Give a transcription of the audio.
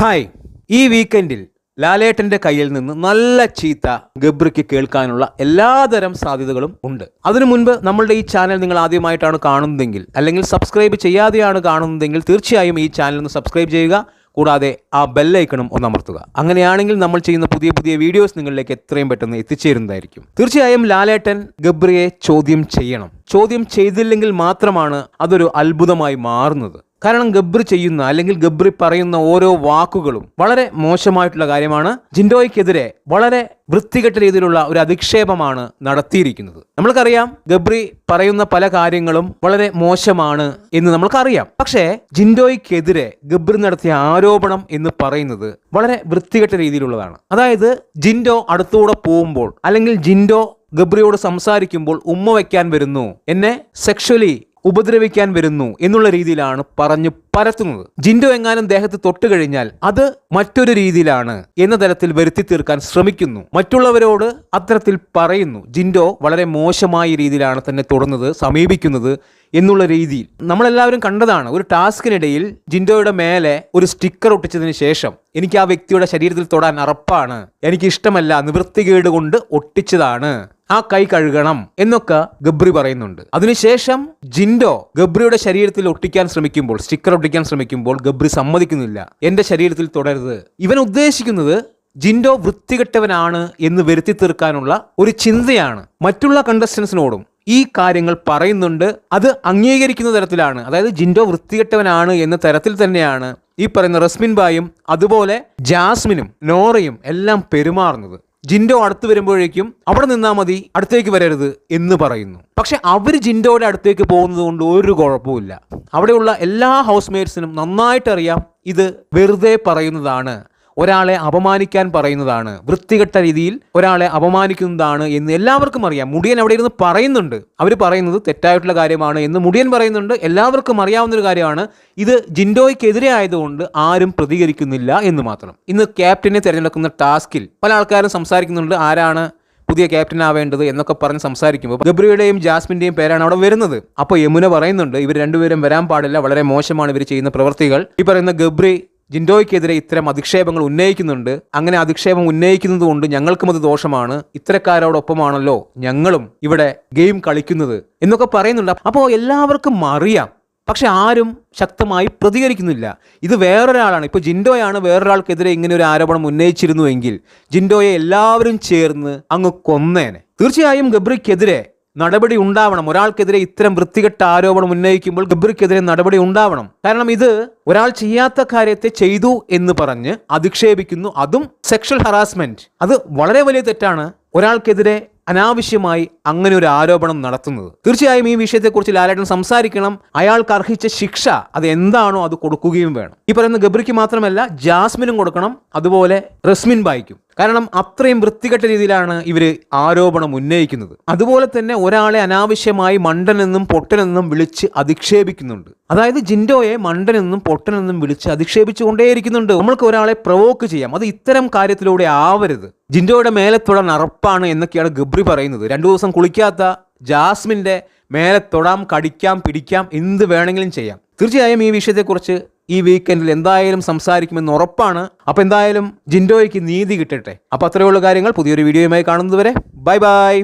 Hi. ഈ വീക്കെൻഡിൽ ലാലേട്ടന്റെ കയ്യിൽ നിന്ന് നല്ല ചീത്ത ഗബ്രിക്ക് കേൾക്കാനുള്ള എല്ലാതരം സാധ്യതകളും ഉണ്ട്. അതിനു മുൻപ് നമ്മളുടെ ഈ ചാനൽ നിങ്ങൾ ആദ്യമായിട്ടാണ് കാണുന്നതെങ്കിൽ അല്ലെങ്കിൽ സബ്സ്ക്രൈബ് ചെയ്യാതെയാണ് കാണുന്നതെങ്കിൽ തീർച്ചയായും ഈ ചാനൽ ഒന്ന് സബ്സ്ക്രൈബ് ചെയ്യുക കൂടാതെ ആ ബെല്ലൈക്കണും ഒന്ന് അമർത്തുക. അങ്ങനെയാണെങ്കിൽ നമ്മൾ ചെയ്യുന്ന പുതിയ പുതിയ വീഡിയോസ് നിങ്ങളിലേക്ക് എത്രയും പെട്ടെന്ന് എത്തിച്ചേരുന്നതായിരിക്കും. തീർച്ചയായും ലാലേട്ടൻ ഗബ്രിയെ ചോദ്യം ചെയ്യണം. ചോദ്യം ചെയ്തില്ലെങ്കിൽ മാത്രമാണ് അതൊരു അത്ഭുതമായി മാറുന്നത്. കാരണം ഗബ്രി ചെയ്യുന്ന അല്ലെങ്കിൽ ഗബ്രി പറയുന്ന ഓരോ വാക്കുകളും വളരെ മോശമായിട്ടുള്ള കാര്യമാണ്. ജിൻഡോയ്ക്കെതിരെ വളരെ വൃത്തികെട്ട രീതിയിലുള്ള ഒരു അധിക്ഷേപമാണ് നടത്തിയിരിക്കുന്നത്. നമ്മൾക്കറിയാം ഗബ്രി പറയുന്ന പല കാര്യങ്ങളും വളരെ മോശമാണ് എന്ന് നമ്മൾക്കറിയാം. പക്ഷേ ജിൻഡോയ്ക്കെതിരെ ഗബ്രി നടത്തിയ ആരോപണം എന്ന് പറയുന്നത് വളരെ വൃത്തികെട്ട രീതിയിലുള്ളതാണ്. അതായത് ജിൻഡോ അടുത്തൂടെ പോകുമ്പോൾ അല്ലെങ്കിൽ ജിൻഡോ ഗബ്രിയോട് സംസാരിക്കുമ്പോൾ ഉമ്മ വയ്ക്കാൻ വരുന്നു. എന്നെ സെക്ഷലി ഉപദ്രവിക്കാൻ വരുന്നു എന്നുള്ള രീതിയിലാണ് പറഞ്ഞു പരത്തുന്നത്. ജിൻഡോ എങ്ങാനും ദേഹത്ത് തൊട്ട് കഴിഞ്ഞാൽ അത് മറ്റൊരു രീതിയിലാണ് എന്ന തരത്തിൽ വരുത്തി തീർക്കാൻ ശ്രമിക്കുന്നു. മറ്റുള്ളവരോട് അത്തരത്തിൽ പറയുന്നു ജിൻഡോ വളരെ മോശമായ രീതിയിലാണ് തന്നെ തൊടുന്നത് സമീപിക്കുന്നത് എന്നുള്ള രീതിയിൽ. നമ്മളെല്ലാവരും കണ്ടതാണ് ഒരു ടാസ്കിനിടയിൽ ജിൻഡോയുടെ മേലെ ഒരു സ്റ്റിക്കർ ഒട്ടിച്ചതിന് ശേഷം എനിക്ക് ആ വ്യക്തിയുടെ ശരീരത്തിൽ തൊടാൻ അറപ്പാണ് എനിക്ക് ഇഷ്ടമല്ല നിവൃത്തികേട് കൊണ്ട് ഒട്ടിച്ചതാണ് ആ കൈ കഴുകണം എന്നൊക്കെ ഗബ്രി പറയുന്നുണ്ട്. അതിനുശേഷം ജിൻഡോ ഗബ്രിയുടെ ശരീരത്തിൽ ഒട്ടിക്കാൻ ശ്രമിക്കുമ്പോൾ സ്റ്റിക്കർ ശ്രമിക്കുമ്പോൾ ഗബ്രി സമ്മതിക്കുന്നില്ല. എന്റെ ശരീരത്തിൽ തുടരുത്. ഇവൻ ഉദ്ദേശിക്കുന്നത് ജിൻഡോ വൃത്തികെട്ടവനാണ് എന്ന് വരുത്തി തീർക്കാനുള്ള ഒരു ചിന്തയാണ്. മറ്റുള്ള കണ്ടസ്റ്റൻസിനോടും ഈ കാര്യങ്ങൾ പറയുന്നുണ്ട്. അത് അംഗീകരിക്കുന്ന തരത്തിലാണ്. അതായത് ജിൻഡോ വൃത്തികെട്ടവനാണ് എന്ന തരത്തിൽ തന്നെയാണ് ഈ പറയുന്ന റസ്മിൻ ബായും അതുപോലെ ജാസ്മിനും നോറയും എല്ലാം പെരുമാറുന്നത്. ജിൻഡോ അടുത്ത് വരുമ്പോഴേക്കും അവിടെ നിന്നാൽ മതി അടുത്തേക്ക് വരരുത് എന്ന് പറയുന്നു. പക്ഷെ അവർ ജിൻഡോയുടെ അടുത്തേക്ക് പോകുന്നത് കൊണ്ട് ഒരു കുഴപ്പമില്ല അവിടെയുള്ള എല്ലാ ഹൗസ് മേറ്റ്സിനും നന്നായിട്ട് അറിയാം ഇത് വെറുതെ പറയുന്നതാണ്. ഒരാളെ അപമാനിക്കാൻ പറയുന്നതാണ്. വൃത്തികെട്ട രീതിയിൽ ഒരാളെ അപമാനിക്കുന്നതാണ് എന്ന് എല്ലാവർക്കും അറിയാം. മുടിയൻ അവിടെ ഇരുന്ന് പറയുന്നുണ്ട്. അവർ പറയുന്നത് തെറ്റായിട്ടുള്ള കാര്യമാണ് എന്ന് മുടിയൻ പറയുന്നുണ്ട്. എല്ലാവർക്കും അറിയാവുന്ന ഒരു കാര്യമാണ്. ഇത് ജിൻഡോയ്ക്കെതിരെ ആയതുകൊണ്ട് ആരും പ്രതികരിക്കുന്നില്ല എന്ന് മാത്രം. ഇന്ന് ക്യാപ്റ്റനെ തിരഞ്ഞെടുക്കുന്ന ടാസ്കിൽ പല ആൾക്കാരും സംസാരിക്കുന്നുണ്ട്. ആരാണ് പുതിയ ക്യാപ്റ്റൻ ആവേണ്ടത് എന്നൊക്കെ പറഞ്ഞ് സംസാരിക്കുമ്പോൾ ഗബ്രിയുടെയും ജാസ്മിന്റെയും പേരാണ് അവിടെ വരുന്നത്. അപ്പോൾ യമുന പറയുന്നുണ്ട് ഇവർ രണ്ടുപേരും വരാൻ പാടില്ല വളരെ മോശമാണ് ഇവർ ചെയ്യുന്ന പ്രവൃത്തികൾ ഈ പറയുന്ന ഗബ്രി ജിൻഡോയ്ക്കെതിരെ ഇത്തരം അധിക്ഷേപങ്ങൾ ഉന്നയിക്കുന്നുണ്ട്. അങ്ങനെ അധിക്ഷേപം ഉന്നയിക്കുന്നത് കൊണ്ട് ഞങ്ങൾക്കും അത് ദോഷമാണ്. ഇത്തരക്കാരോടൊപ്പമാണല്ലോ ഞങ്ങളും ഇവിടെ ഗെയിം കളിക്കുന്നത് എന്നൊക്കെ പറയുന്നുണ്ട്. അപ്പോൾ എല്ലാവർക്കും അറിയാം പക്ഷെ ആരും ശക്തമായി പ്രതികരിക്കുന്നില്ല. ഇത് വേറൊരാളാണ്. ഇപ്പോൾ ജിൻഡോയാണ് വേറൊരാൾക്കെതിരെ ഇങ്ങനെ ഒരു ആരോപണം ഉന്നയിച്ചിരുന്നുവെങ്കിൽ ജിൻഡോയെ എല്ലാവരും ചേർന്ന് അങ്ങ് കൊന്നേനെ. തീർച്ചയായും ഗബ്രിക്കെതിരെ നടപടി ഉണ്ടാവണം. ഒരാൾക്കെതിരെ ഇത്തരം വൃത്തികെട്ട ആരോപണം ഉന്നയിക്കുമ്പോൾ ഗബ്രിക്കെതിരെ നടപടി ഉണ്ടാവണം. കാരണം ഇത് ഒരാൾ ചെയ്യാത്ത കാര്യത്തെ ചെയ്തു എന്ന് പറഞ്ഞ് അധിക്ഷേപിക്കുന്നു. അതും സെക്ഷൽ ഹറാസ്മെന്റ് അത് വളരെ വലിയ തെറ്റാണ്. ഒരാൾക്കെതിരെ അനാവശ്യമായി അങ്ങനെ ഒരു ആരോപണം നടത്തുന്നത്. തീർച്ചയായും ഈ വിഷയത്തെക്കുറിച്ച് ലാലേട്ടൻ സംസാരിക്കണം. അയാൾക്ക് അർഹിച്ച ശിക്ഷ അത് എന്താണോ അത് കൊടുക്കുകയും വേണം. ഈ പറയുന്ന ഗബ്രിക്ക് മാത്രമല്ല ജാസ്മിനും കൊടുക്കണം. അതുപോലെ റസ്മിൻ ബായിക്കും. കാരണം അത്രയും വൃത്തികെട്ട രീതിയിലാണ് ഇവർ ആരോപണം ഉന്നയിക്കുന്നത്. അതുപോലെ തന്നെ ഒരാളെ അനാവശ്യമായി മണ്ടനെന്നും പൊട്ടനെന്നും വിളിച്ച് അധിക്ഷേപിക്കുന്നുണ്ട്. അതായത് ജിൻഡോയെ മണ്ടനെന്നും പൊട്ടനെന്നും വിളിച്ച് അധിക്ഷേപിച്ചുകൊണ്ടേയിരിക്കുന്നുണ്ട്. നമ്മൾക്ക് ഒരാളെ പ്രവോക്ക് ചെയ്യാം. അത് ഇത്തരം കാര്യത്തിലൂടെ ആവരുത്. ജിൻഡോയുടെ മേലെ നറപ്പാണ് എന്നൊക്കെയാണ് ഗബ്രി പറയുന്നത്. രണ്ടു ദിവസം കുളിക്കാത്ത ജാസ്മിന്റെ മേലെ തൊടാം കടിക്കാം പിടിക്കാം എന്ത് വേണമെങ്കിലും ചെയ്യാം. തീർച്ചയായും ഈ വിഷയത്തെക്കുറിച്ച് ഈ വീക്കെൻഡിൽ എന്തായാലും സംസാരിക്കുമെന്ന് ഉറപ്പാണ്. അപ്പോൾ എന്തായാലും ജിൻഡോയ്ക്ക് നീതി കിട്ടട്ടെ. അപ്പോൾ അത്രയുള്ള കാര്യങ്ങൾ. പുതിയൊരു വീഡിയോയുമായി കാണുന്നതുവരെ. Bye bye